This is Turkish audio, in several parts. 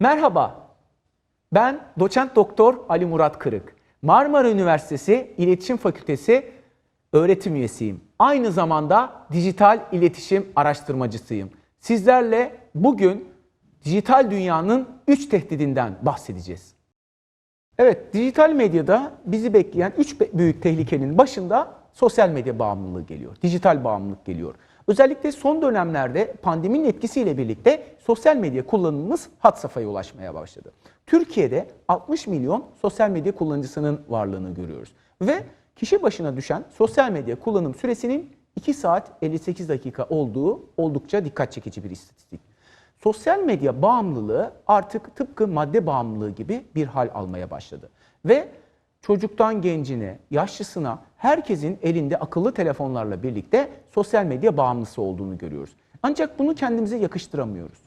Merhaba, ben doçent doktor Ali Murat Kırık. Marmara Üniversitesi İletişim Fakültesi öğretim üyesiyim. Aynı zamanda dijital iletişim araştırmacısıyım. Sizlerle bugün dijital dünyanın 3 tehdidinden bahsedeceğiz. Evet, dijital medyada bizi bekleyen 3 büyük tehlikenin başında sosyal medya bağımlılığı geliyor. Dijital bağımlılık geliyor. Özellikle son dönemlerde pandeminin etkisiyle birlikte sosyal medya kullanımımız had safhaya ulaşmaya başladı. Türkiye'de 60 milyon sosyal medya kullanıcısının varlığını görüyoruz. Ve kişi başına düşen sosyal medya kullanım süresinin 2 saat 58 dakika olduğu oldukça dikkat çekici bir istatistik. Sosyal medya bağımlılığı artık tıpkı madde bağımlılığı gibi bir hal almaya başladı. Ve çocuktan gencine, yaşlısına herkesin elinde akıllı telefonlarla birlikte sosyal medya bağımlısı olduğunu görüyoruz. Ancak bunu kendimize yakıştıramıyoruz.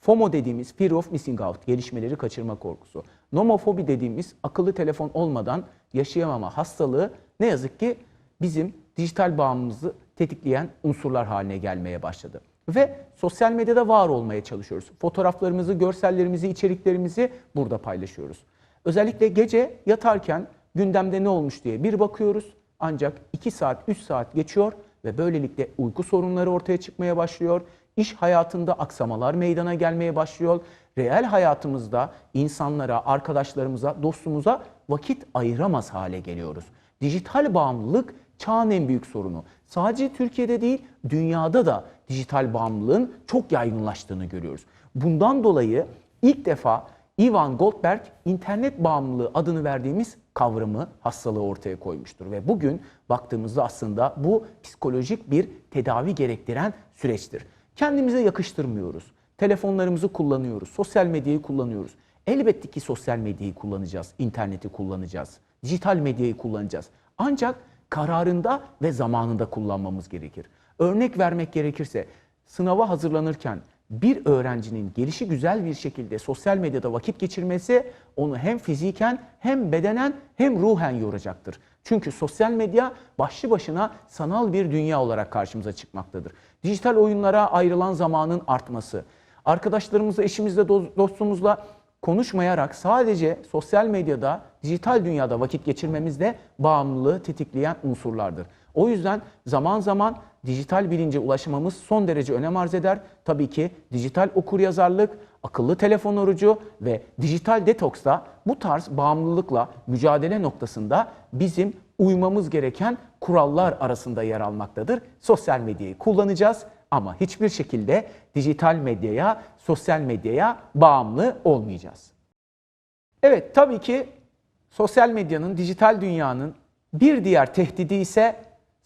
FOMO dediğimiz Fear of Missing Out, gelişmeleri kaçırma korkusu. Nomofobi dediğimiz akıllı telefon olmadan yaşayamama hastalığı ne yazık ki bizim dijital bağımlılığımızı tetikleyen unsurlar haline gelmeye başladı. Ve sosyal medyada var olmaya çalışıyoruz. Fotoğraflarımızı, görsellerimizi, içeriklerimizi burada paylaşıyoruz. Özellikle gece yatarken gündemde ne olmuş diye bir bakıyoruz. Ancak 2 saat, 3 saat geçiyor ve böylelikle uyku sorunları ortaya çıkmaya başlıyor. İş hayatında aksamalar meydana gelmeye başlıyor. Reel hayatımızda insanlara, arkadaşlarımıza, dostumuza vakit ayıramaz hale geliyoruz. Dijital bağımlılık çağın en büyük sorunu. Sadece Türkiye'de değil, dünyada da dijital bağımlılığın çok yaygınlaştığını görüyoruz. Bundan dolayı ilk defa Ivan Goldberg internet bağımlılığı adını verdiğimiz kavramı, hastalığı ortaya koymuştur. Ve bugün baktığımızda aslında bu psikolojik bir tedavi gerektiren süreçtir. Kendimize yakıştırmıyoruz. Telefonlarımızı kullanıyoruz, sosyal medyayı kullanıyoruz. Elbette ki sosyal medyayı kullanacağız, interneti kullanacağız, dijital medyayı kullanacağız. Ancak kararında ve zamanında kullanmamız gerekir. Örnek vermek gerekirse sınava hazırlanırken bir öğrencinin gelişi güzel bir şekilde sosyal medyada vakit geçirmesi onu hem fiziken hem bedenen hem ruhen yoracaktır. Çünkü sosyal medya başlı başına sanal bir dünya olarak karşımıza çıkmaktadır. Dijital oyunlara ayrılan zamanın artması, arkadaşlarımızla, eşimizle, dostumuzla konuşmayarak sadece sosyal medyada, dijital dünyada vakit geçirmemiz de bağımlılığı tetikleyen unsurlardır. O yüzden zaman zaman dijital bilince ulaşmamız son derece önem arz eder. Tabii ki dijital okuryazarlık, akıllı telefon orucu ve dijital detoks da bu tarz bağımlılıkla mücadele noktasında bizim uymamız gereken kurallar arasında yer almaktadır. Sosyal medyayı kullanacağız ama hiçbir şekilde dijital medyaya, sosyal medyaya bağımlı olmayacağız. Evet tabii ki sosyal medyanın, dijital dünyanın bir diğer tehdidi ise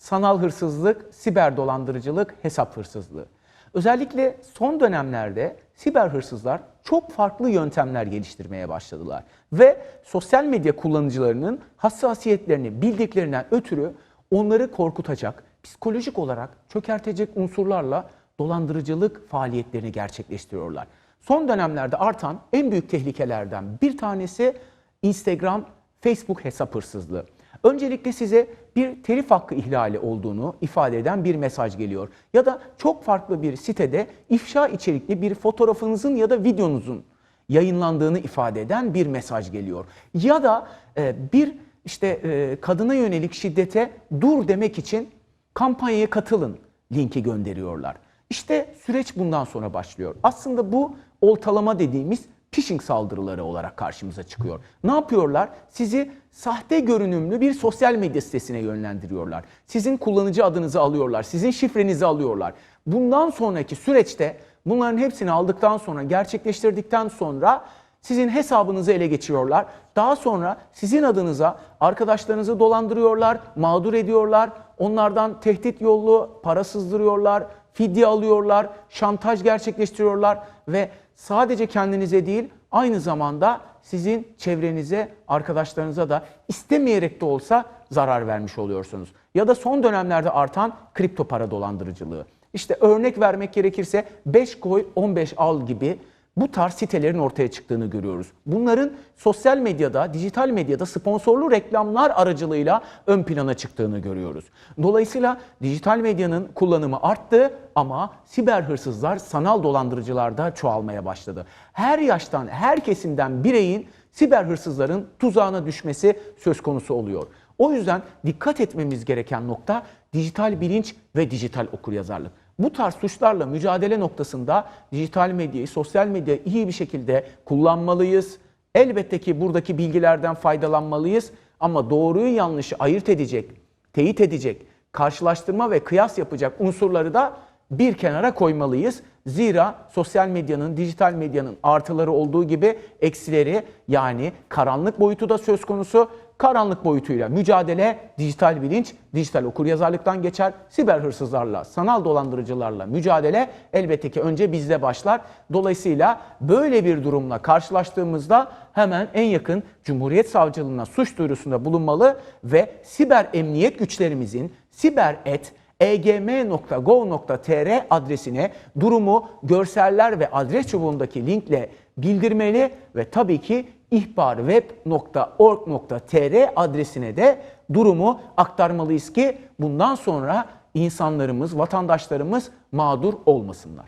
sanal hırsızlık, siber dolandırıcılık, hesap hırsızlığı. Özellikle son dönemlerde siber hırsızlar çok farklı yöntemler geliştirmeye başladılar. Ve sosyal medya kullanıcılarının hassasiyetlerini bildiklerinden ötürü onları korkutacak, psikolojik olarak çökertecek unsurlarla dolandırıcılık faaliyetlerini gerçekleştiriyorlar. Son dönemlerde artan en büyük tehlikelerden bir tanesi Instagram, Facebook hesap hırsızlığı. Öncelikle size bir telif hakkı ihlali olduğunu ifade eden bir mesaj geliyor. Ya da çok farklı bir sitede ifşa içerikli bir fotoğrafınızın ya da videonuzun yayınlandığını ifade eden bir mesaj geliyor. Ya da e, bir işte e, kadına yönelik şiddete dur demek için kampanyaya katılın linki gönderiyorlar. İşte süreç bundan sonra başlıyor. Aslında bu oltalama dediğimiz phishing saldırıları olarak karşımıza çıkıyor. Ne yapıyorlar? Sizi sahte görünümlü bir sosyal medya sitesine yönlendiriyorlar. Sizin kullanıcı adınızı alıyorlar, sizin şifrenizi alıyorlar. Bundan sonraki süreçte bunların hepsini aldıktan sonra, gerçekleştirdikten sonra sizin hesabınızı ele geçiriyorlar. Daha sonra sizin adınıza arkadaşlarınızı dolandırıyorlar, mağdur ediyorlar. Onlardan tehdit yollu para sızdırıyorlar, fidye alıyorlar, şantaj gerçekleştiriyorlar ve sadece kendinize değil aynı zamanda sizin çevrenize, arkadaşlarınıza da istemeyerek de olsa zarar vermiş oluyorsunuz. Ya da son dönemlerde artan kripto para dolandırıcılığı. İşte örnek vermek gerekirse 5 koy 15 al gibi bu tarz sitelerin ortaya çıktığını görüyoruz. Bunların sosyal medyada, dijital medyada sponsorlu reklamlar aracılığıyla ön plana çıktığını görüyoruz. Dolayısıyla dijital medyanın kullanımı arttı ama siber hırsızlar, sanal dolandırıcılarda çoğalmaya başladı. Her yaştan, her kesimden bireyin siber hırsızların tuzağına düşmesi söz konusu oluyor. O yüzden dikkat etmemiz gereken nokta dijital bilinç ve dijital okuryazarlık. Bu tarz suçlarla mücadele noktasında dijital medyayı, sosyal medyayı iyi bir şekilde kullanmalıyız. Elbette ki buradaki bilgilerden faydalanmalıyız ama doğruyu yanlışı ayırt edecek, teyit edecek, karşılaştırma ve kıyas yapacak unsurları da bir kenara koymalıyız. Zira sosyal medyanın, dijital medyanın artıları olduğu gibi eksileri yani karanlık boyutu da söz konusu. Karanlık boyutuyla mücadele, dijital bilinç, dijital okuryazarlıktan geçer. Siber hırsızlarla, sanal dolandırıcılarla mücadele elbette ki önce bizde başlar. Dolayısıyla böyle bir durumla karşılaştığımızda hemen en yakın Cumhuriyet Savcılığına suç duyurusunda bulunmalı ve siber emniyet güçlerimizin siber et egm.gov.tr adresine durumu görseller ve adres çubuğundaki linkle bildirmeli ve tabii ki ihbarweb.org.tr adresine de durumu aktarmalıyız ki bundan sonra insanlarımız, vatandaşlarımız mağdur olmasınlar.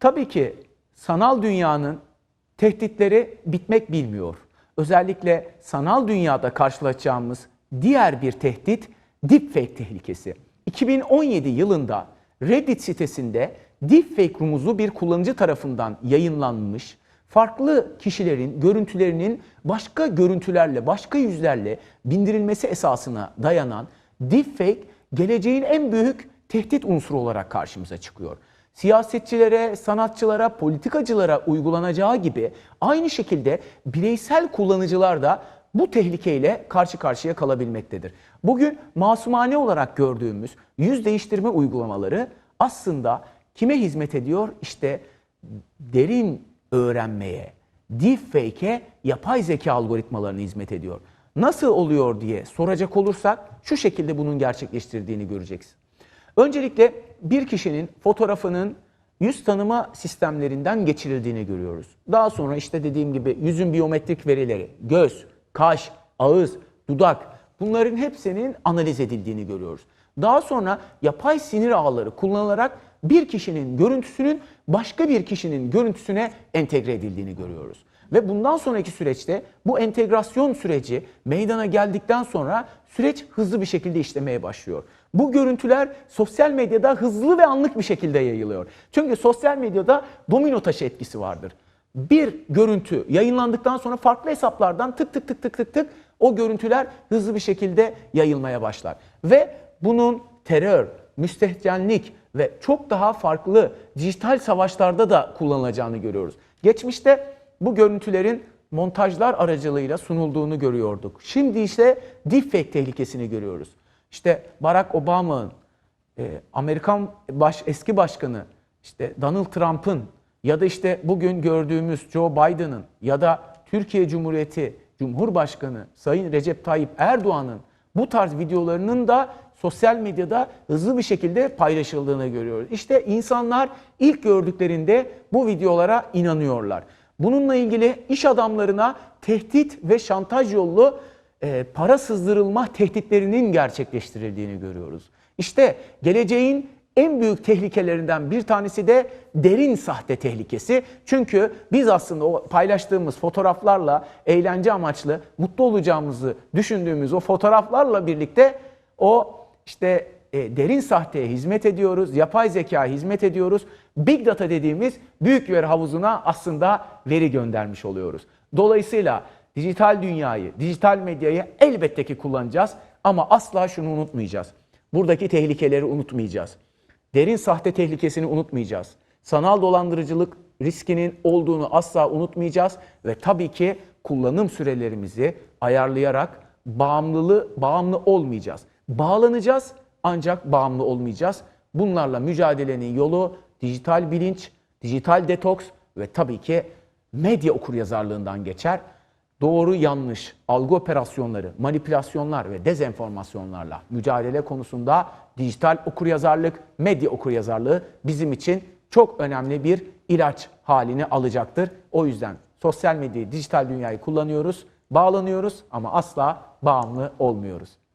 Tabii ki sanal dünyanın tehditleri bitmek bilmiyor. Özellikle sanal dünyada karşılaşacağımız diğer bir tehdit deepfake tehlikesi. 2017 yılında Reddit sitesinde deepfake rumuzu bir kullanıcı tarafından yayınlanmış farklı kişilerin görüntülerinin başka görüntülerle, başka yüzlerle bindirilmesi esasına dayanan deepfake geleceğin en büyük tehdit unsuru olarak karşımıza çıkıyor. Siyasetçilere, sanatçılara, politikacılara uygulanacağı gibi aynı şekilde bireysel kullanıcılar da bu tehlikeyle karşı karşıya kalabilmektedir. Bugün masumane olarak gördüğümüz yüz değiştirme uygulamaları aslında kime hizmet ediyor? İşte derin öğrenmeye, deepfake'e yapay zeka algoritmalarına hizmet ediyor. Nasıl oluyor diye soracak olursak şu şekilde bunun gerçekleştirdiğini göreceksin. Öncelikle bir kişinin fotoğrafının yüz tanıma sistemlerinden geçirildiğini görüyoruz. Daha sonra işte dediğim gibi yüzün biyometrik verileri, göz, kaş, ağız, dudak bunların hepsinin analiz edildiğini görüyoruz. Daha sonra yapay sinir ağları kullanılarak bir kişinin görüntüsünün başka bir kişinin görüntüsüne entegre edildiğini görüyoruz. Ve bundan sonraki süreçte bu entegrasyon süreci meydana geldikten sonra süreç hızlı bir şekilde işlemeye başlıyor. Bu görüntüler sosyal medyada hızlı ve anlık bir şekilde yayılıyor. Çünkü sosyal medyada domino taşı etkisi vardır. Bir görüntü yayınlandıktan sonra farklı hesaplardan tık tık tık tık tık tık o görüntüler hızlı bir şekilde yayılmaya başlar. Ve bunun terör, müstehcenlik ve çok daha farklı dijital savaşlarda da kullanılacağını görüyoruz. Geçmişte bu görüntülerin montajlar aracılığıyla sunulduğunu görüyorduk. Şimdi ise deepfake tehlikesini görüyoruz. İşte Barack Obama'nın, e, Amerikan baş, eski başkanı, işte Donald Trump'ın ya da işte bugün gördüğümüz Joe Biden'ın ya da Türkiye Cumhuriyeti Cumhurbaşkanı Sayın Recep Tayyip Erdoğan'ın bu tarz videolarının da sosyal medyada hızlı bir şekilde paylaşıldığını görüyoruz. İşte insanlar ilk gördüklerinde bu videolara inanıyorlar. Bununla ilgili iş adamlarına tehdit ve şantaj yollu e, para sızdırılma tehditlerinin gerçekleştirildiğini görüyoruz. İşte geleceğin en büyük tehlikelerinden bir tanesi de derin sahte tehlikesi. Çünkü biz aslında o paylaştığımız fotoğraflarla eğlence amaçlı mutlu olacağımızı düşündüğümüz o fotoğraflarla birlikte o işte e, derin sahteye hizmet ediyoruz, yapay zekaya hizmet ediyoruz. Big data dediğimiz büyük veri havuzuna aslında veri göndermiş oluyoruz. Dolayısıyla dijital dünyayı, dijital medyayı elbette ki kullanacağız ama asla şunu unutmayacağız. Buradaki tehlikeleri unutmayacağız. Derin sahte tehlikesini unutmayacağız. Sanal dolandırıcılık riskinin olduğunu asla unutmayacağız ve tabii ki kullanım sürelerimizi ayarlayarak bağımlılığı bağımlı olmayacağız. Bağlanacağız ancak bağımlı olmayacağız. Bunlarla mücadelenin yolu dijital bilinç, dijital detoks ve tabii ki medya okuryazarlığından geçer. Doğru yanlış algı operasyonları, manipülasyonlar ve dezenformasyonlarla mücadele konusunda dijital okuryazarlık, medya okuryazarlığı bizim için çok önemli bir ilaç halini alacaktır. O yüzden sosyal medyayı, dijital dünyayı kullanıyoruz, bağlanıyoruz ama asla bağımlı olmuyoruz.